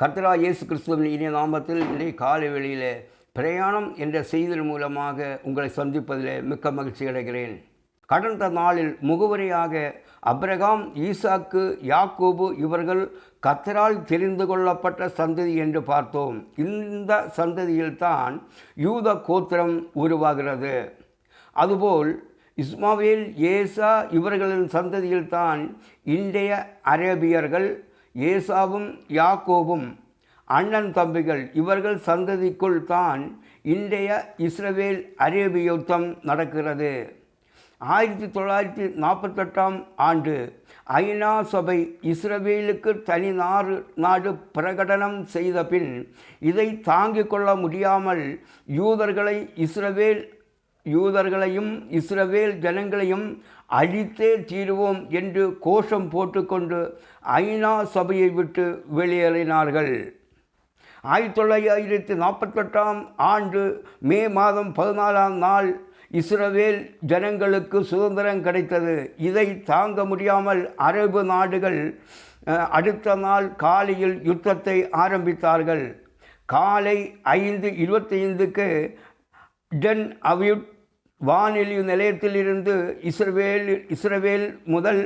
கர்த்தரா இயேசு கிறிஸ்துவின் இனிய நாமத்தில் இன்றைய காலை வெளியில் பிரயாணம் என்ற செய்தியின் மூலமாக உங்களை சந்திப்பதில் மிக்க மகிழ்ச்சி அடைகிறேன். கடந்த நாளில் முகவரியாக அப்ரகாம் ஈசாக்கு யாக்கோபு இவர்கள் கத்தரால் தெரிந்து கொள்ளப்பட்ட சந்ததி என்று பார்த்தோம். இந்த சந்ததியில்தான் யூத கோத்திரம் உருவாகிறது. அதுபோல் இஸ்மாவேல் ஏசா இவர்களின் சந்ததியில்தான் இன்றைய அரேபியர்கள் ஏசாவும் யாக்கோவும் அண்ணன் தம்பிகள் இவர்கள் சந்ததிக்குள் தான் இன்றைய இஸ்ரவேல் அரேபிய யுத்தம் நடக்கிறது. ஆயிரத்தி தொள்ளாயிரத்தி நாற்பத்தெட்டாம் ஆண்டு ஐநா சபை இஸ்ரவேலுக்கு தனி நாடு நாடு பிரகடனம் செய்த பின் இதை தாங்கிக் கொள்ள முடியாமல் யூதர்களை இஸ்ரவேல் யூதர்களையும் இஸ்ரவேல் ஜனங்களையும் அழித்தே தீருவோம் என்று கோஷம் போட்டுக்கொண்டு ஐநா சபையை விட்டு வெளியேறினார்கள். ஆயிரத்தி தொள்ளாயிரத்தி நாற்பத்தெட்டாம் ஆண்டு மே மாதம் பதினாலாம் நாள் இஸ்ரவேல் ஜனங்களுக்கு சுதந்திரம் கிடைத்தது. இதை தாங்க முடியாமல் அரபு நாடுகள் அடுத்த நாள் காலையில் யுத்தத்தை ஆரம்பித்தார்கள். காலை ஐந்து இருபத்தைந்துக்கு டென் அவியுட் வானொலி நிலையத்திலிருந்து இஸ்ரவேல் இஸ்ரவேல் முதல்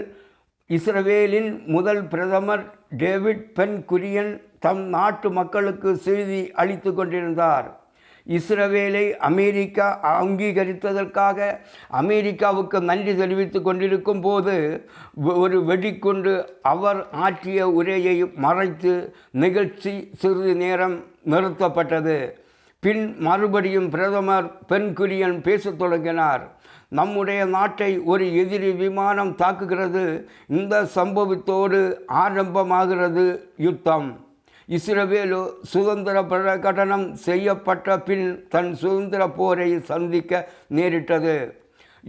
இஸ்ரவேலின் முதல் பிரதமர் டேவிட் பென் குரியன் தம் நாட்டு மக்களுக்கு செய்தி அளித்து கொண்டிருந்தார். இஸ்ரவேலை அமெரிக்கா அங்கீகரித்ததற்காக அமெரிக்காவுக்கு நன்றி தெரிவித்துக் கொண்டிருக்கும் போது ஒரு வெடிக்கொண்டு அவர் ஆற்றிய உரையை மறைத்து நிகழ்ச்சி சிறிது நேரம் நிறுத்தப்பட்டது. பின் மறுபடியும் பிரதமர் பென்குரியன் பேசத் தொடங்கினார். நம்முடைய நாட்டை ஒரு எதிரி விமானம் தாக்குகிறது. இந்த சம்பவத்தோடு ஆரம்பமாகிறது யுத்தம். இஸ்ரவேலு சுதந்திர பிரகடனம் செய்யப்பட்ட பின் தன் சுதந்திர போரை சந்திக்க நேரிட்டது.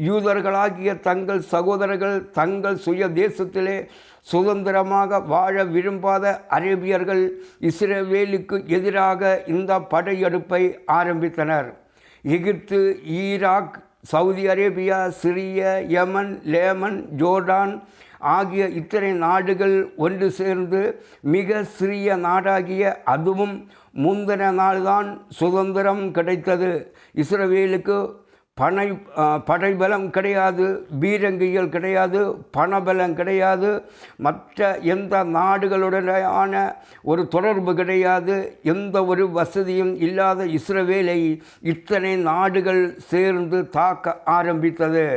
யூதர்களாகிய தங்கள் சகோதரர்கள் தங்கள் சுய தேசத்திலே சுதந்திரமாக வாழ விரும்பாத அரேபியர்கள் இஸ்ரேவேலுக்கு எதிராக இந்த படையெடுப்பை ஆரம்பித்தனர். எகிப்து ஈராக் சவுதி அரேபியா சிரிய யமன் லேமன் ஜோர்டான் ஆகிய இத்தனை நாடுகள் ஒன்று சேர்ந்து மிக சிறிய நாடாகிய அதுவும் முந்தின நாள்தான் சுதந்திரம் கிடைத்தது. இஸ்ரேலுக்கு பனை படைபலம் கிடையாது பீரங்கிகள் கிடையாது பணபலம் கிடையாது. மற்ற எந்த நாடுகளுடனான ஒரு தொடர்பு கிடையாது. எந்த ஒரு வசதியும் இல்லாத இஸ்ரவேலை இத்தனை நாடுகள் சேர்ந்து தாக்க ஆரம்பித்தது.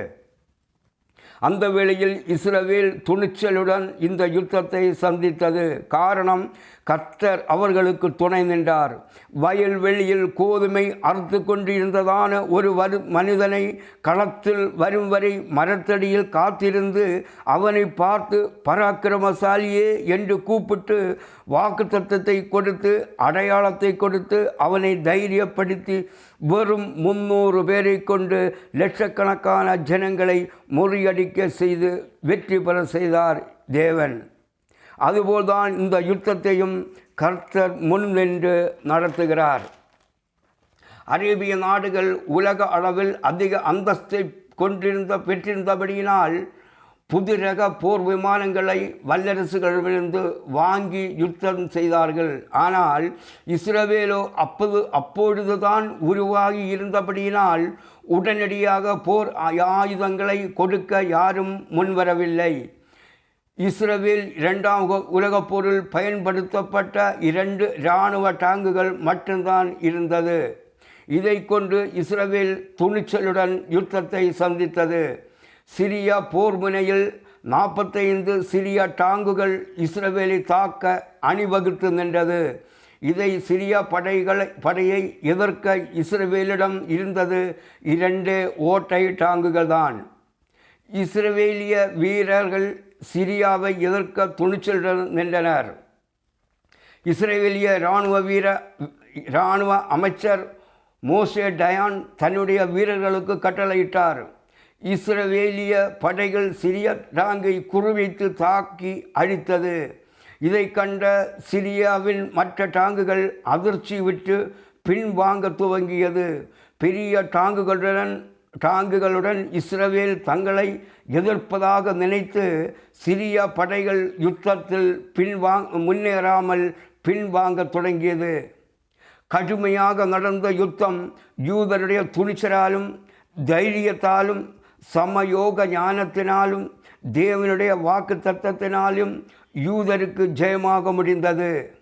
அந்த வேளையில் இஸ்ரவேல் துணிச்சலுடன் இந்த யுத்தத்தை சந்தித்தது. காரணம் கர்த்தர் அவர்களுக்கு துணை நின்றார். வயல்வெளியில் கோதுமை அறுத்து கொண்டிருந்ததான ஒரு வரு மனிதனை களத்தில் வரும் வரை மரத்தடியில் காத்திருந்து அவனை பார்த்து பராக்கிரமசாலியே என்று கூப்பிட்டு வாக்குத்தத்தத்தை கொடுத்து அடையாளத்தை கொடுத்து அவனை தைரியப்படுத்தி வெறும் முன்னூறு பேரை கொண்டு லட்சக்கணக்கான ஜனங்களை முறியடிக்க செய்து வெற்றி பெற செய்தார் தேவன். அதுபோல்தான் இந்த யுத்தத்தையும் கர்த்தர் முன் நின்று நடத்துகிறார். அரேபிய நாடுகள் உலக அளவில் அதிக அந்தஸ்தை கொண்டிருந்த பெற்றிருந்தபடியினால் புது ரக போர் விமானங்களை வல்லரசுகளிடமிருந்து வாங்கி யுத்தம் செய்தார்கள். ஆனால் இஸ்ரவேலோ அப்போது அப்பொழுதுதான் உருவாகி இருந்தபடியினால் உடனடியாக போர் ஆயுதங்களை கொடுக்க யாரும் முன்வரவில்லை. இஸ்ரவேல் இரண்டாம் உலகப் போரில் பயன்படுத்தப்பட்ட இரண்டு இராணுவ டாங்குகள் மட்டும்தான் இருந்தது. இதை கொண்டு இஸ்ரவேல் துணிச்சலுடன் யுத்தத்தை சந்தித்தது. சிரியா போர் முனையில் நாற்பத்தைந்து சிரியா டாங்குகள் இஸ்ரவேலை தாக்க அணிவகுத்து நின்றது. இதை சிரியா படைகளை படையை எதிர்க்க இஸ்ரவேலிடம் இருந்தது இரண்டு ஓட்டை டாங்குகள் தான் இஸ்ரவேலிய வீரர்கள் சிரியாவை எதிர்க்க துணிச்சலுடன் நின்றனர். இஸ்ரேலிய இராணுவ வீர இராணுவ அமைச்சர் மோசே டயான் தன்னுடைய வீரர்களுக்கு கட்டளையிட்டார். இஸ்ரவேலிய படைகள் சிரிய டாங்கை குறிவைத்து தாக்கி அழித்தது. இதை கண்ட சிரியாவின் மற்ற டாங்குகள் அதிர்ச்சி விட்டு பின்வாங்க துவங்கியது. பெரிய டாங்குகளுடன் டாங்குகளுடன் இஸ்ரவேல் தங்களை எதிர்ப்பதாக நினைத்து சிரிய படைகள் யுத்தத்தில் பின்வாங் முன்னேறாமல் பின்வாங்க தொடங்கியது. கடுமையாக நடந்த யுத்தம் யூதருடைய துணிச்சலாலும் தைரியத்தாலும் சமயோக ஞானத்தினாலும் தேவனுடைய வாக்கு தத்தத்தினாலும் யூதருக்கு ஜெயமாக முடிந்தது.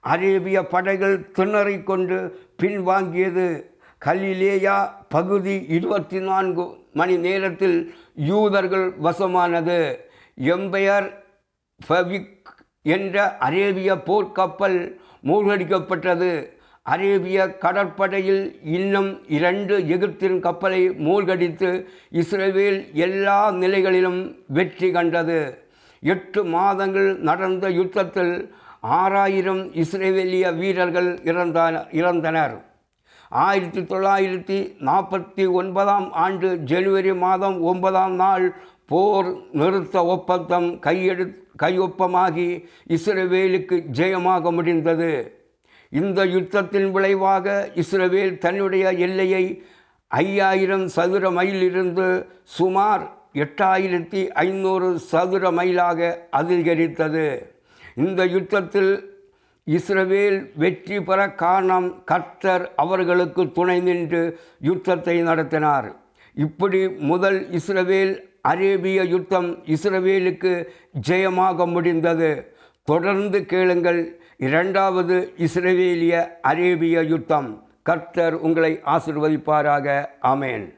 அரேபிய படைகள் திணறிக் கொண்டு பின்வாங்கியது. கலிலேயா பகுதி இருபத்தி நான்கு மணி நேரத்தில் யூதர்கள் வசமானது. எம்பையர் ஃபவிக் என்ற அரேபிய போர்க்கப்பல் மூழ்கடிக்கப்பட்டது. அரேபிய கடற்படையில் இன்னும் இரண்டு எகிப்தின் கப்பலை மூழ்கடித்து இஸ்ரேல் எல்லா நிலைகளிலும் வெற்றி கண்டது. எட்டு மாதங்கள் நடந்த யுத்தத்தில் ஆறாயிரம் இஸ்ரேலிய வீரர்கள் இறந்தான இறந்தனர். ஆயிரத்தி தொள்ளாயிரத்தி நாற்பத்தி ஒன்பதாம் ஆண்டு ஜனவரி மாதம் ஒன்பதாம் நாள் போர் நிறுத்த ஒப்பந்தம் கையெழு கையொப்பமாகி இஸ்ரேவேலுக்கு ஜெயமாக முடிந்தது. இந்த யுத்தத்தின் விளைவாக இஸ்ரவேல் தன்னுடைய எல்லையை ஐயாயிரம் சதுர மைலிருந்து சுமார் எட்டாயிரத்தி ஐநூறு சதுர மைலாக அதிகரித்தது. இந்த யுத்தத்தில் இஸ்ரவேல் வெற்றி பெற காரணம் கர்த்தர் அவர்களுக்கு துணை நின்று யுத்தத்தை நடத்தினார். இப்படி முதல் இஸ்ரவேல் அரேபிய யுத்தம் இஸ்ரவேலுக்கு ஜெயமாக முடிந்தது. தொடர்ந்து கேளுங்கள் இரண்டாவது இஸ்ரேலிய அரேபிய யுத்தம் கர்த்தர் உங்களை ஆசிர்வதிப்பாராக. ஆமேன்.